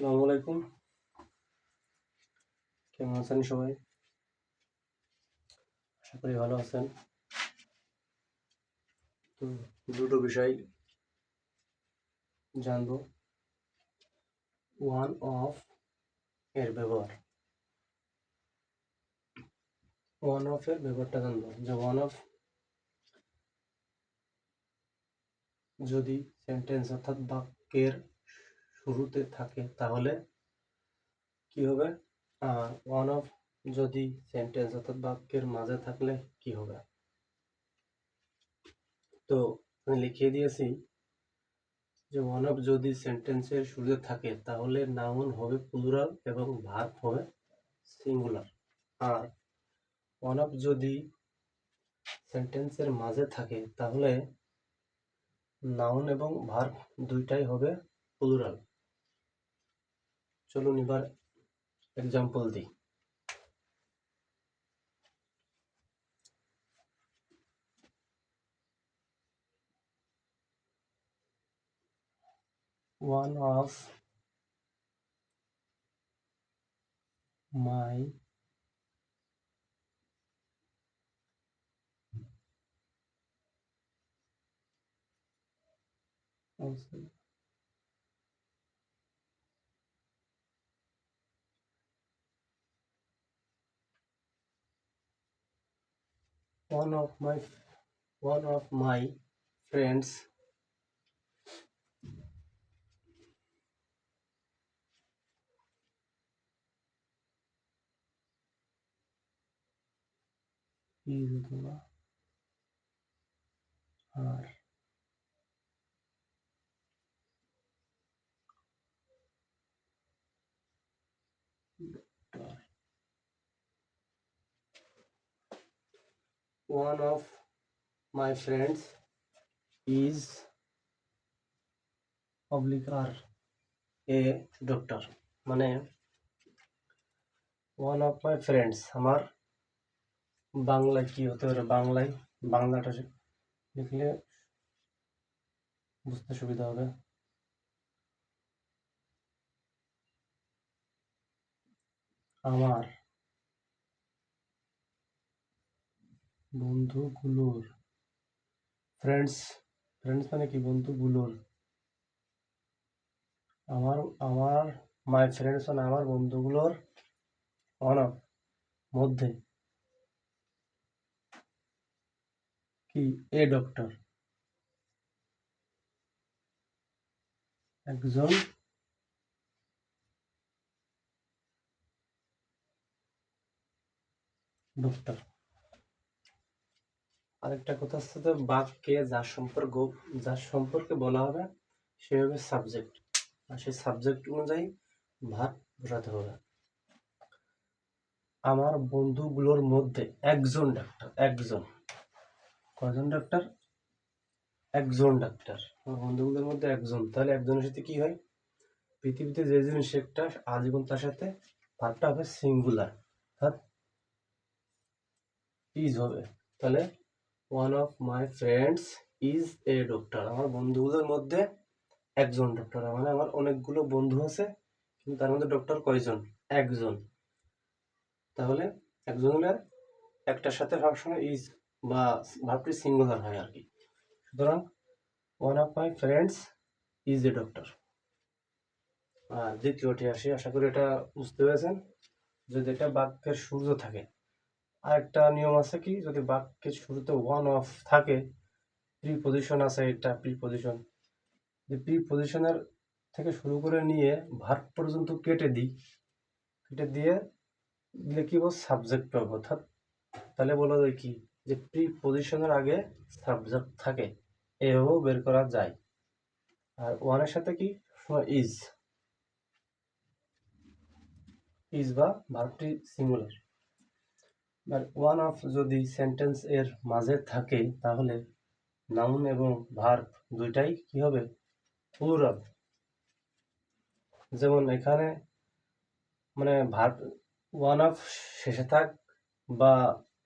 আসসালামু আলাইকুম। কেমন আছেন সবাই? আশা করি ভালো আছেন। তো দুটো বিষয় জানব। ওয়ান অফ এর ব্যবহার। ওয়ান অফ এর ব্যবহারটা জানব। যে ওয়ান অফ যদি সেন্টেন্স অর্থাৎ বাক্যের শুরুতে থাকে, তাহলে কি হবে? ওয়ান অফ যদি সেন্টেন্স অর্থাৎ বাক্যের মাঝে থাকলে কি হবে? তো আমি লিখিয়ে দিয়েছি যে ওয়ান অফ যদি সেন্টেন্সের শুরুতে থাকে, তাহলে নাউন হবে প্লুরাল এবং ভার্ব হবে সিঙ্গুলার আর ওয়ান অফ যদি সেন্টেন্সের মাঝে থাকে, তাহলে নাউন এবং ভার্ব দুইটাই হবে প্লুরাল চলুন এবার এক্সাম্পল দিই one of my also one of my one of my friends. Is her one of my friends is public or a doctor মানে one of my friends আমার বাংলায় কি হতে পারে বাংলায় বাংলাটা লিখলে বুঝতে সুবিধা হবে আমার বন্ধুগুলোর। ফ্রেন্ডস ফ্রেন্ডস মানে কি? বন্ধুগুলোর। আমার আমার মাই ফ্রেন্ডস মানে আমার বন্ধুগুলোর অনক মধ্যে। কি? এ ডক্টর একজন ডক্টর আরেকটা কথা হচ্ছে যে বাক্যে যার সম্পর্ক যার সম্পর্কে বলা হবে সে হবে সাবজেক্ট আর সেই সাবজেক্ট অনুযায়ী ভাগ বোঝাতে হবে। আমার বন্ধুগুলোর মধ্যে একজন ডাক্তার একজন। কয়জন ডাক্তার একজন ডাক্তার আমার বন্ধুগুলোর মধ্যে একজন। তাহলে একজনের সাথে কি হয়? পৃথিবীতে যে জিনিস একটা আজীবন তার সাথে ভাগটা হবে সিঙ্গুলার অর্থাৎ ইজ হবে। তাহলে one of my friends is a doctor আমার বন্ধুগুলোর মধ্যে একজন ডক্টর মানে আমার অনেকগুলো বন্ধু আছে, কিন্তু তার মধ্যে ডক্টর কয়জন? একজন। তাহলে একজন হলে একটার সাথে সবসময় ইজ বা ভাবটি সিঙ্গুলার হয় আর কি। সুতরাং one of my friends is a doctor আর দ্বিতীয়টি আসি, আশা করি এটা বুঝতে পেরেছেন। যদি এটা বাক্যের সূর্য থাকে আর একটা নিয়ম আছে কি, যদি বাক্যের শুরুতে ওয়ান অফ থাকে প্রি পজিশন আছে এটা প্রি পজিশন যে প্রি পজিশনের থেকে শুরু করে নিয়ে ভার্ব পর্যন্ত কেটে দিই, কেটে দিয়ে দিলে কি বল সাবজেক্ট পাবো অর্থাৎ তাহলে বলা যায় কি, যে প্রি পজিশনের আগে সাবজেক্ট থাকে, এভাবেও বের করা যায়। আর ওয়ানের সাথে কি ইজ ইজ বা ভার্বটি সিঙ্গুলার আর ওয়ান অফ যদি সেন্টেন্স এর মাঝে থাকে, তাহলে নাউন এবং ভার্ব দুইটাই কি হবে? প্লুরাল যেমন এখানে মানে ভার্ব ওয়ান অফ শেষে থাক বা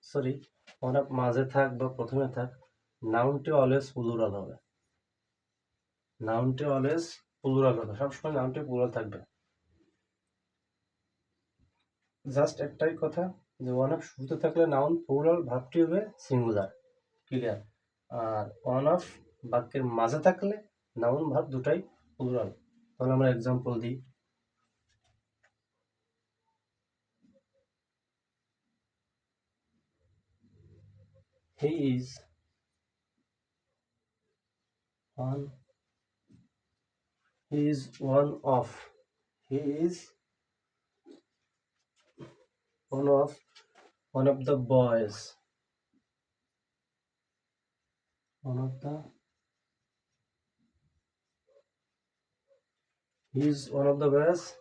সরি ওয়ান অফ মাঝে থাক বা প্রথমে থাক নাউনটি অলওয়েজ প্লুরাল হবে। নাউনটি অলওয়েজ প্লুরাল হবে। সবসময় নাউনটি প্লুরাল থাকবে। জাস্ট একটাই কথা যে ওয়ান অফ শুরুতে থাকলে নাউন প্লুরাল ভাবটি হবে সিঙ্গুলার ক্লিয়ার আর ওয়ান অফ বাক্যের মাঝে থাকলে নাউন ভাব দুটাই প্লুরাল তাহলে আমরা এক্সাম্পল দিই। He is one, he is one of, he is one of one of the boys one of the He's one of the best.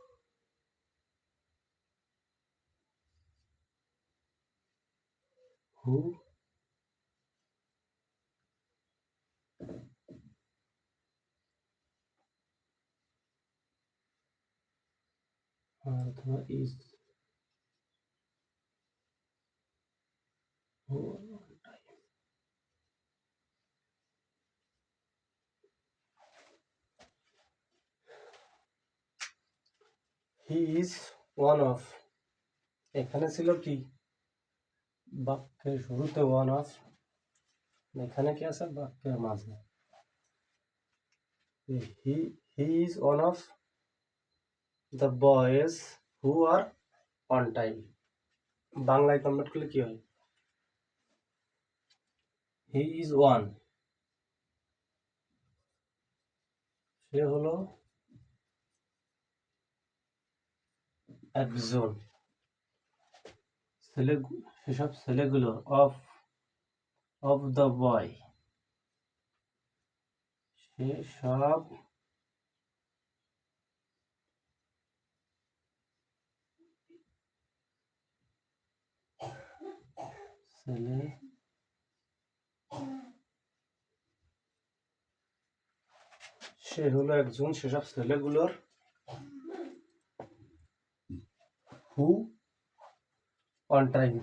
who uh, is he is one of এখানে ছিল কি? বাক্যের শুরুতে one of এখানে কি আছে? বাক্যের মাঝে। He he is one of the boys who are on time বাংলায় কনভার্ট করলে কি হয়? হি ইজ ওয়ান সে হলো একজন ছেলে, সেসব ছেলেগুলো অফ অফ দ্য বয় সেসব ছেলে সে হলো একজন, সেসব ছেলেগুলোর হু অন টাইম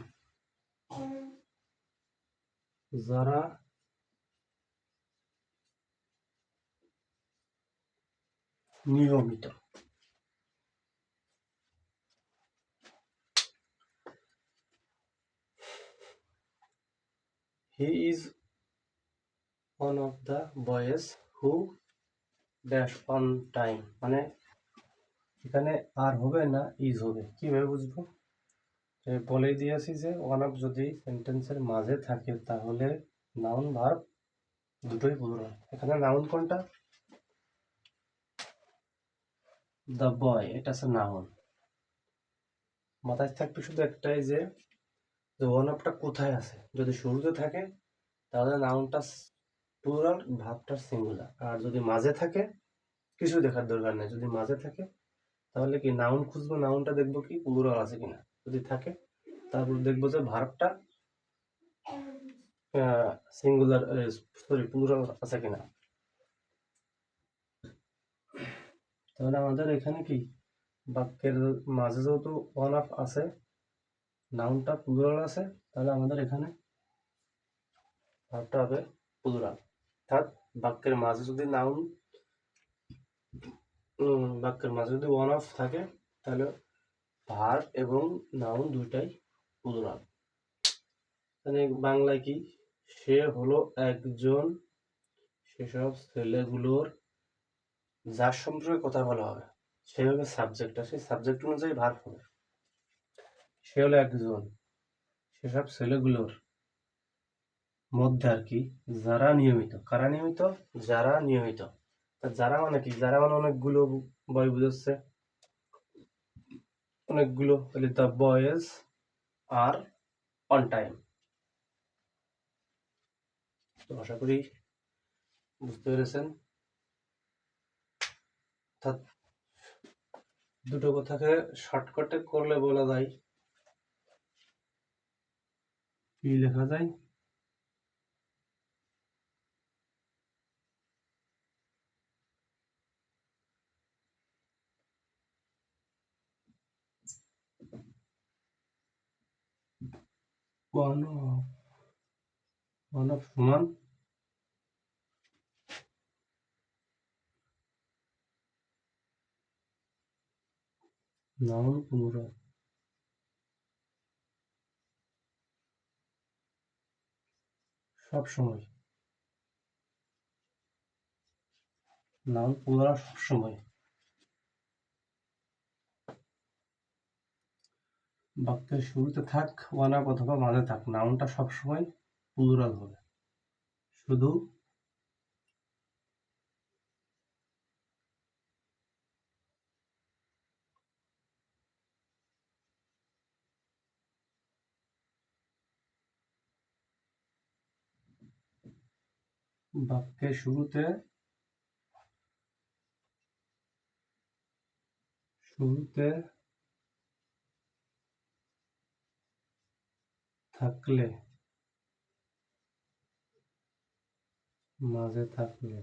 যারা নিয়মিত he is one of the boys who dash on time মানে এখানে আর হবে না ইজ হবে। কীভাবে বুঝব? এ বলেই দিয়েছি যে ওয়ান অফ যদি সেন্টেন্সের মাঝে থাকে, তাহলে নাউন ভার্ব দুটোই পুরো এখানে নাউন কোনটা? দ্য বয় এটা আছে নাউন মাথায় থাকবে শুধু একটাই যে ওয়ান অফটা কোথায় আছে? যদি শুরুতে থাকে, তাহলে নাউনটা প্লুরাল ভাবটা সিঙ্গুলার আর যদি মাঝে থাকে, কিছু দেখার দরকার নেই। যদি মাঝে থাকে তাহলে কি নাউন খুঁজবো নাউনটা দেখব কি প্লুরাল আছে কিনা। যদি থাকে, তারপর দেখব যে ভার্বটা সিঙ্গুলার সরি প্লুরাল আছে কিনা। তাহলে আমাদের এখানে কি? বাক্যের মাঝে যেহেতু ওয়ান অফ আছে নাউনটা প্লুরাল আছে, তাহলে আমাদের এখানে ভার্বটা হবে প্লুরাল অর্থাৎ বাক্যের মাঝে যদি নাউন বাক্যের মাঝে যদি ওয়ান অফ থাকে, তাহলে ভার্ব এবং নাউন দুইটাই প্লুরাল মানে বাংলায় কি? সে হলো একজন সেসব ছেলেগুলোর যার সম্পর্কে কথা বলা হবে। সে হবে সাবজেক্ট সেই সাবজেক্ট অনুযায়ী ভার্ব হবে। সে হলো একজন সেসব ছেলেগুলোর মধ্যে আর কি, যারা নিয়মিত। কারা নিয়মিত? যারা নিয়মিত। যারা মানে কি যারা মানে অনেকগুলো বয় বুঝাচ্ছে, অনেকগুলো তাহলে the boys R on time তো আশা করি বুঝতে পেরেছেন। অর্থাৎ দুটো কথাকে শর্টকাটে করলে বলা যায়, কি লেখা যায়? Guano. Guano Noun plural. সবসময় নাউন পুনরা সবসময় বাক্যের শুরুতে থাক ওয়ান আপ অথবা মাঝে থাক। নাউনটা সবসময় প্লুরাল হবে শুধু বাক্যের শুরুতে শুরুতে থাকলে মাঝে থাকলে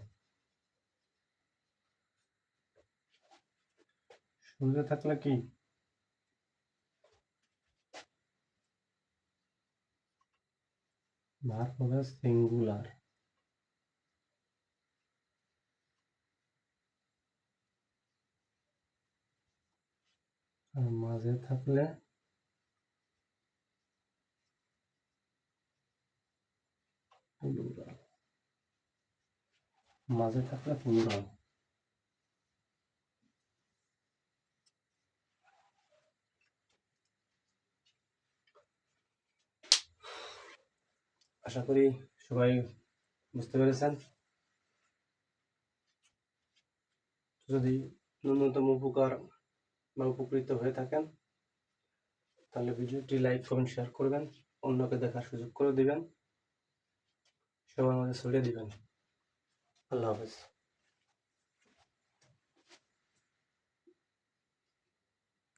শুরুতে থাকলে কি? ভার্ব হবে সিঙ্গুলার আর মাঝে থাকলে প্লুরাল মাঝে থাকলে প্লুরাল আশা করি সবাই বুঝতে পেরেছেন। যদি ন্যূনতম উপকার বা উপকৃত হয়ে থাকেন, তাহলে ভিডিওটি লাইক, কমেন্ট শেয়ার করবেন। অন্যকে দেখার সুযোগ করে দিবেন। সবার মাঝে ছড়িয়ে দিবেন। আল্লাহ হাফেজ